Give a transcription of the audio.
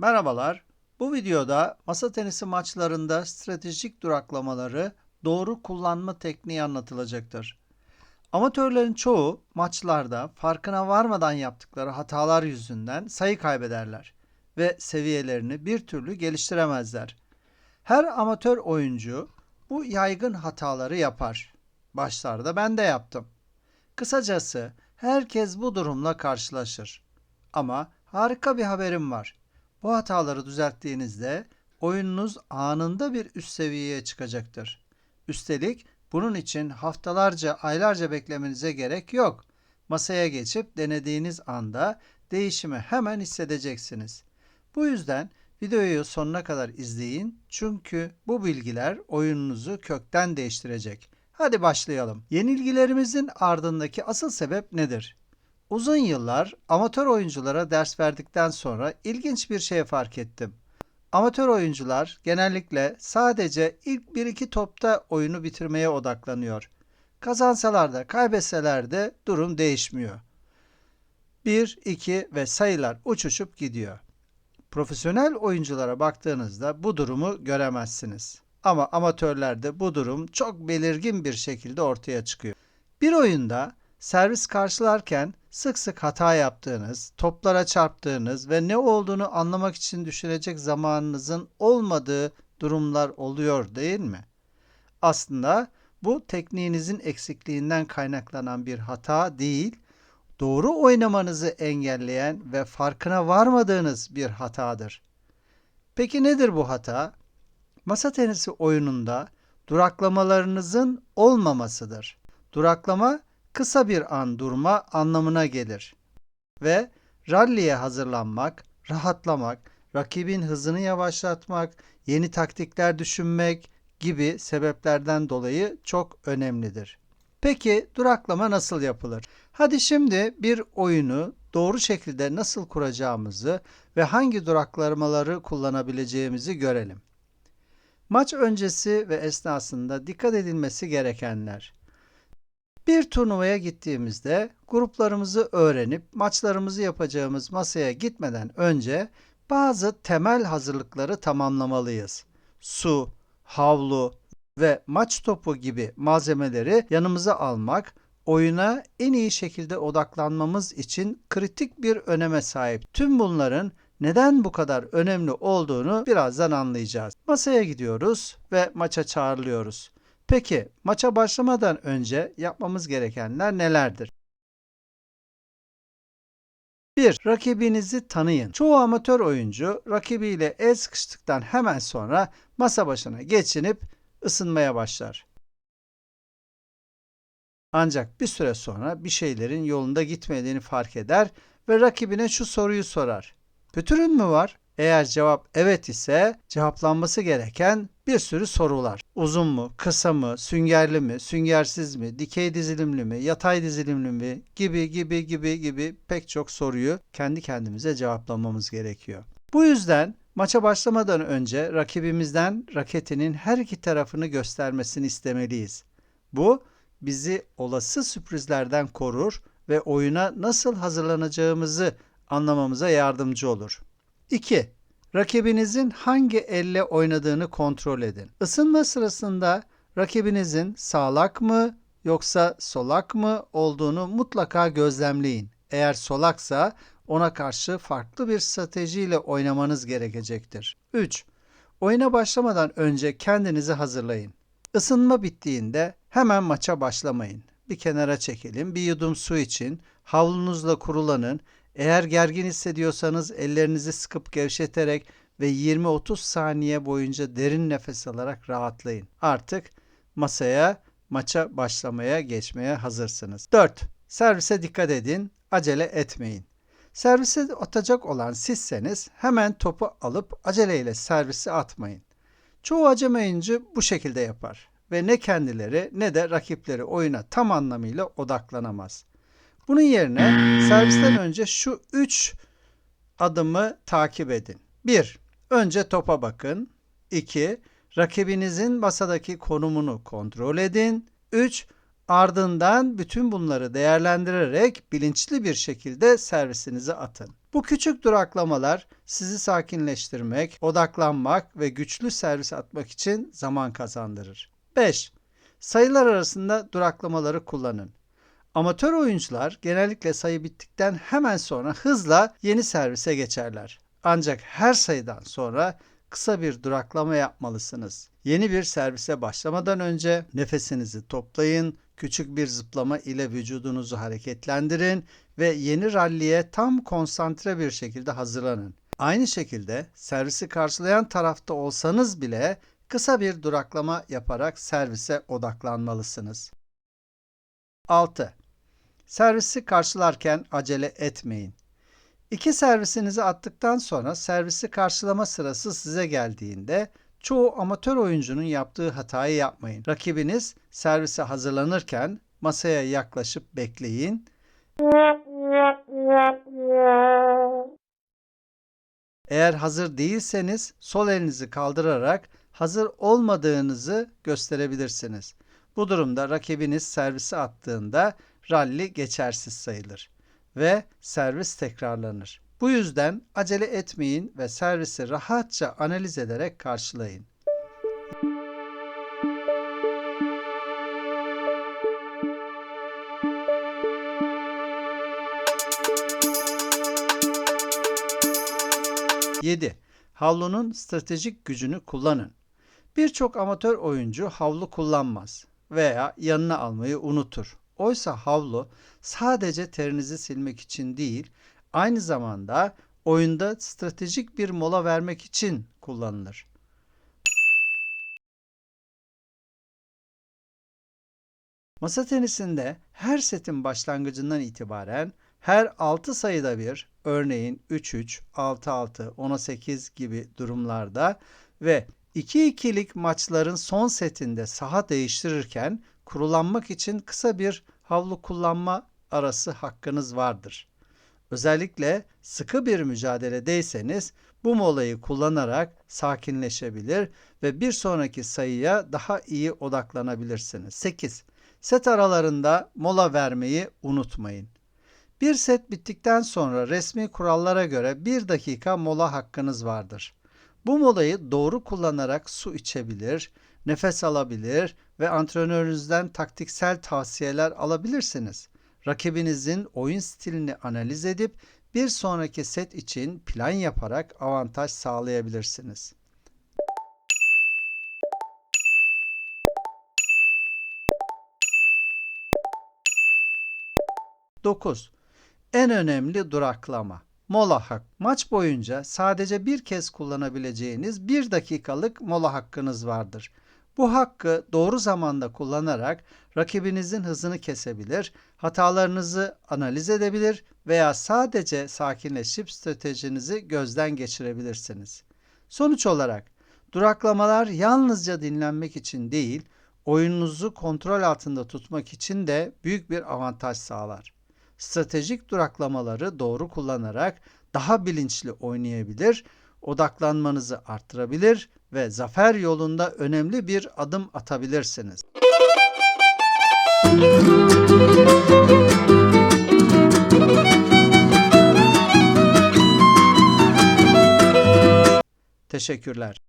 Merhabalar. Bu videoda masa tenisi maçlarında stratejik duraklamaları doğru kullanma tekniği anlatılacaktır. Amatörlerin çoğu maçlarda farkına varmadan yaptıkları hatalar yüzünden sayı kaybederler ve seviyelerini bir türlü geliştiremezler. Her amatör oyuncu bu yaygın hataları yapar. Başlarda ben de yaptım. Kısacası herkes bu durumla karşılaşır. Ama harika bir haberim var. Bu hataları düzelttiğinizde oyununuz anında bir üst seviyeye çıkacaktır. Üstelik bunun için haftalarca, aylarca beklemenize gerek yok. Masaya geçip denediğiniz anda değişimi hemen hissedeceksiniz. Bu yüzden videoyu sonuna kadar izleyin çünkü bu bilgiler oyununuzu kökten değiştirecek. Hadi başlayalım. Yenilgilerimizin ardındaki asıl sebep nedir? Uzun yıllar amatör oyunculara ders verdikten sonra ilginç bir şey fark ettim. Amatör oyuncular genellikle sadece ilk 1-2 topta oyunu bitirmeye odaklanıyor. Kazansalar da kaybetseler de durum değişmiyor. 1, 2 ve sayılar uçuşup gidiyor. Profesyonel oyunculara baktığınızda bu durumu göremezsiniz. Ama amatörlerde bu durum çok belirgin bir şekilde ortaya çıkıyor. Bir oyunda servis karşılarken sık sık hata yaptığınız, toplara çarptığınız ve ne olduğunu anlamak için düşünecek zamanınızın olmadığı durumlar oluyor değil mi? Aslında bu tekniğinizin eksikliğinden kaynaklanan bir hata değil, doğru oynamanızı engelleyen ve farkına varmadığınız bir hatadır. Peki nedir bu hata? Masa tenisi oyununda duraklamalarınızın olmamasıdır. Duraklama kısa bir an durma anlamına gelir ve ralliye hazırlanmak, rahatlamak, rakibin hızını yavaşlatmak, yeni taktikler düşünmek gibi sebeplerden dolayı çok önemlidir. Peki duraklama nasıl yapılır? Hadi şimdi bir oyunu doğru şekilde nasıl kuracağımızı ve hangi duraklamaları kullanabileceğimizi görelim. Maç öncesi ve esnasında dikkat edilmesi gerekenler. Bir turnuvaya gittiğimizde gruplarımızı öğrenip maçlarımızı yapacağımız masaya gitmeden önce bazı temel hazırlıkları tamamlamalıyız. Su, havlu ve maç topu gibi malzemeleri yanımıza almak oyuna en iyi şekilde odaklanmamız için kritik bir öneme sahip. Tüm bunların neden bu kadar önemli olduğunu birazdan anlayacağız. Masaya gidiyoruz ve maça çağrılıyoruz. Peki maça başlamadan önce yapmamız gerekenler nelerdir? 1. Rakibinizi tanıyın. Çoğu amatör oyuncu rakibiyle el sıkıştıktan hemen sonra masa başına geçinip ısınmaya başlar. Ancak bir süre sonra bir şeylerin yolunda gitmediğini fark eder ve rakibine şu soruyu sorar. Pütürün mü var? Eğer cevap evet ise cevaplanması gereken bir sürü sorular. Uzun mu, kısa mı, süngerli mi, süngersiz mi, dikey dizilimli mi, yatay dizilimli mi gibi gibi gibi gibi pek çok soruyu kendi kendimize cevaplamamız gerekiyor. Bu yüzden maça başlamadan önce rakibimizden raketinin her iki tarafını göstermesini istemeliyiz. Bu bizi olası sürprizlerden korur ve oyuna nasıl hazırlanacağımızı anlamamıza yardımcı olur. 2. Rakibinizin hangi elle oynadığını kontrol edin. Isınma sırasında rakibinizin sağlak mı yoksa solak mı olduğunu mutlaka gözlemleyin. Eğer solaksa ona karşı farklı bir stratejiyle oynamanız gerekecektir. 3. Oyuna başlamadan önce kendinizi hazırlayın. Isınma bittiğinde hemen maça başlamayın. Bir kenara çekelim, bir yudum su için, havlunuzla kurulanın, eğer gergin hissediyorsanız ellerinizi sıkıp gevşeterek ve 20-30 saniye boyunca derin nefes alarak rahatlayın. Artık masaya, maça başlamaya geçmeye hazırsınız. 4. Servise dikkat edin, acele etmeyin. Servise atacak olan sizseniz hemen topu alıp aceleyle servisi atmayın. Çoğu acemi oyuncu bu şekilde yapar ve ne kendileri ne de rakipleri oyuna tam anlamıyla odaklanamaz. Bunun yerine servisten önce şu 3 adımı takip edin. 1. Önce topa bakın. 2. Rakibinizin masadaki konumunu kontrol edin. 3. Ardından bütün bunları değerlendirerek bilinçli bir şekilde servisinizi atın. Bu küçük duraklamalar sizi sakinleştirmek, odaklanmak ve güçlü servis atmak için zaman kazandırır. 5. Sayılar arasında duraklamaları kullanın. Amatör oyuncular genellikle sayı bittikten hemen sonra hızla yeni servise geçerler. Ancak her sayıdan sonra kısa bir duraklama yapmalısınız. Yeni bir servise başlamadan önce nefesinizi toplayın, küçük bir zıplama ile vücudunuzu hareketlendirin ve yeni ralliye tam konsantre bir şekilde hazırlanın. Aynı şekilde servisi karşılayan tarafta olsanız bile kısa bir duraklama yaparak servise odaklanmalısınız. 6. Servisi karşılarken acele etmeyin. İki servisinizi attıktan sonra servisi karşılama sırası size geldiğinde çoğu amatör oyuncunun yaptığı hatayı yapmayın. Rakibiniz servise hazırlanırken masaya yaklaşıp bekleyin. Eğer hazır değilseniz sol elinizi kaldırarak hazır olmadığınızı gösterebilirsiniz. Bu durumda rakibiniz servisi attığında ralli geçersiz sayılır ve servis tekrarlanır. Bu yüzden acele etmeyin ve servisi rahatça analiz ederek karşılayın. Yedi. Havlunun stratejik gücünü kullanın. Birçok amatör oyuncu havlu kullanmaz veya yanına almayı unutur. Oysa havlu sadece terinizi silmek için değil, aynı zamanda oyunda stratejik bir mola vermek için kullanılır. Masa tenisinde her setin başlangıcından itibaren her 6 sayıda bir, örneğin 3-3, 6-6, 10-8 gibi durumlarda ve 2-2'lik maçların son setinde saha değiştirirken kurulanmak için kısa bir havlu kullanma arası hakkınız vardır. Özellikle sıkı bir mücadeledeyseniz bu molayı kullanarak sakinleşebilir ve bir sonraki sayıya daha iyi odaklanabilirsiniz. 8. Set aralarında mola vermeyi unutmayın. Bir set bittikten sonra resmi kurallara göre bir dakika mola hakkınız vardır. Bu molayı doğru kullanarak su içebilir, nefes alabilir ve antrenörünüzden taktiksel tavsiyeler alabilirsiniz. Rakibinizin oyun stilini analiz edip bir sonraki set için plan yaparak avantaj sağlayabilirsiniz. Dokuz. En önemli duraklama. Mola hak. Maç boyunca sadece bir kez kullanabileceğiniz bir dakikalık mola hakkınız vardır. Bu hakkı doğru zamanda kullanarak rakibinizin hızını kesebilir, hatalarınızı analiz edebilir veya sadece sakinleşip stratejinizi gözden geçirebilirsiniz. Sonuç olarak duraklamalar yalnızca dinlenmek için değil, oyununuzu kontrol altında tutmak için de büyük bir avantaj sağlar. Stratejik duraklamaları doğru kullanarak daha bilinçli oynayabilir, odaklanmanızı arttırabilir ve zafer yolunda önemli bir adım atabilirsiniz. Teşekkürler.